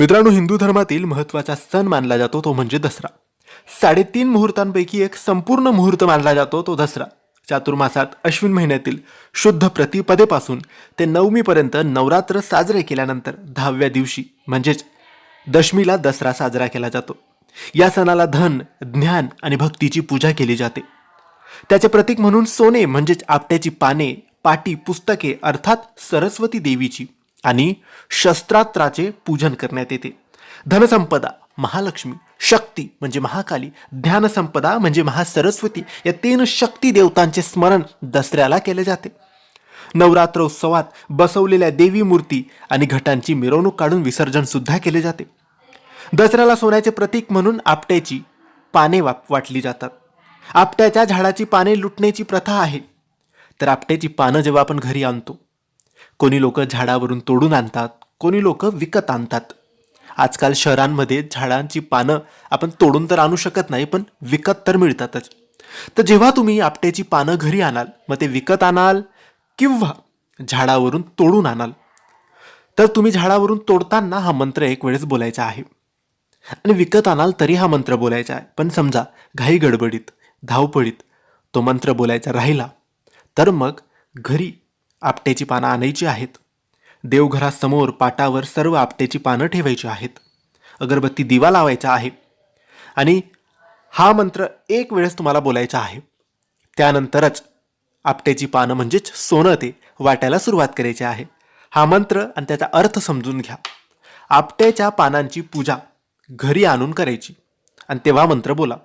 मित्रांनो हिंदू धर्मातील महत्त्वाचा सण मानला जातो तो म्हणजे दसरा. साडेतीन मुहूर्तांपैकी एक संपूर्ण मुहूर्त मानला जातो तो दसरा. चातुर्मासात अश्विन महिन्यातील शुद्ध प्रतिपदेपासून ते नवमीपर्यंत नवरात्र साजरे केल्यानंतर दहाव्या दिवशी म्हणजेच दशमीला दसरा साजरा केला जातो. या सणाला धन ज्ञान आणि भक्तीची पूजा केली जाते. त्याचे प्रतीक म्हणून सोने म्हणजेच आपट्याची पाने पाटी पुस्तके अर्थात सरस्वती देवीची. आणि शस्त्रात्राचे पूजन करण्यात येते. धनसंपदा महालक्ष्मी शक्ती म्हणजे महाकाली ध्यानसंपदा म्हणजे महासरस्वती या तीन शक्ती देवतांचे स्मरण दसऱ्याला केले जाते. नवरात्र उत्सवात बसवलेल्या देवी मूर्ती आणि घटांची मिरवणूक काढून विसर्जन सुद्धा केले जाते. दसऱ्याला सोन्याचे प्रतीक म्हणून आपट्याची पाने वाप वाटली जातात. आपट्याच्या झाडाची पाने लुटण्याची प्रथा आहे. तर आपट्याची पानं जेव्हा आपण घरी आणतो कोणी लोक झाडावरून तोडून आणतात कोणी लोक विकत आणतात. आजकाल शहरांमध्ये झाडांची पानं आपण तोडून तर आणू शकत नाही पण विकत तर मिळतातच. तर जेव्हा तुम्ही आपट्याची पानं घरी आणाल मग ते विकत आणाल किंवा झाडावरून तोडून आणाल. तर तुम्ही झाडावरून तोडताना हा मंत्र एक वेळेस बोलायचा आहे. आणि विकत आणाल तरी हा मंत्र बोलायचा आहे. पण समजा घाई गडबडीत धावपळीत तो मंत्र बोलायचा राहिला तर मग घरी आपट्याची पानं आणायची आहेत. देवघरासमोर पाटावर सर्व आपट्याची पानं ठेवायची आहेत. अगरबत्ती दिवा लावायचा आहे. आणि हा मंत्र एक वेळेस तुम्हाला बोलायचा आहे. त्यानंतरच आपट्याची पानं म्हणजेच सोनं ते वाटायला सुरुवात करायची आहे. हा मंत्र आणि त्याचा अर्थ समजून घ्या. आपट्याच्या पानांची पूजा घरी आणून करायची. आणि तेव्हा मंत्र बोला.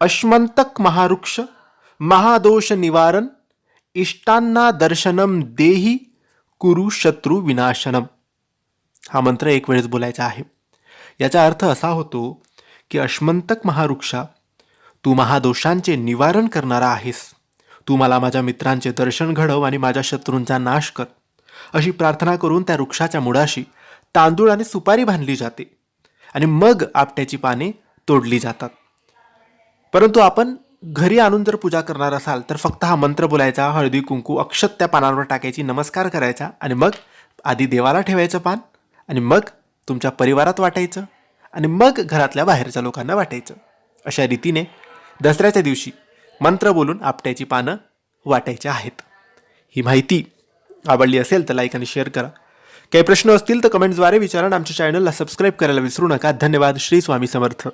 अश्मंतक महावृक्ष महादोष निवारण इष्टांना दर्शनम देही कुरु शत्रू विनाशनम हा मंत्र एक वेळेस बोलायचा आहे. याचा अर्थ असा होतो की अश्मंतक महावृक्षा तू महादोषांचे निवारण करणारा आहेस. तू मला माझ्या मित्रांचे दर्शन घडव आणि माझ्या शत्रूंचा नाश कर. अशी प्रार्थना करून त्या वृक्षाच्या मुळाशी तांदूळ आणि सुपारी बांधली जाते आणि मग आपट्याची पाने तोडली जातात. परंतु आपण घरी आणून जर पूजा करणार असाल तर फक्त हा मंत्र बोलायचा हळदी कुंकू अक्षत त्या पानांवर टाकायची नमस्कार करायचा आणि मग आधी देवाला ठेवायचं पान आणि मग तुमच्या परिवारात वाटायचं आणि मग घरातल्या बाहेरच्या लोकांना वाटायचं. अशा रीतीने दसऱ्याच्या दिवशी मंत्र बोलून आपट्याची पानं वाटायची आहेत. ही माहिती आवडली असेल तर लाईक आणि शेअर करा. काही प्रश्न असतील तर कमेंट्सद्वारे विचारा आमच्या चॅनलला सबस्क्राईब करायला विसरू नका. धन्यवाद. श्री स्वामी समर्थ.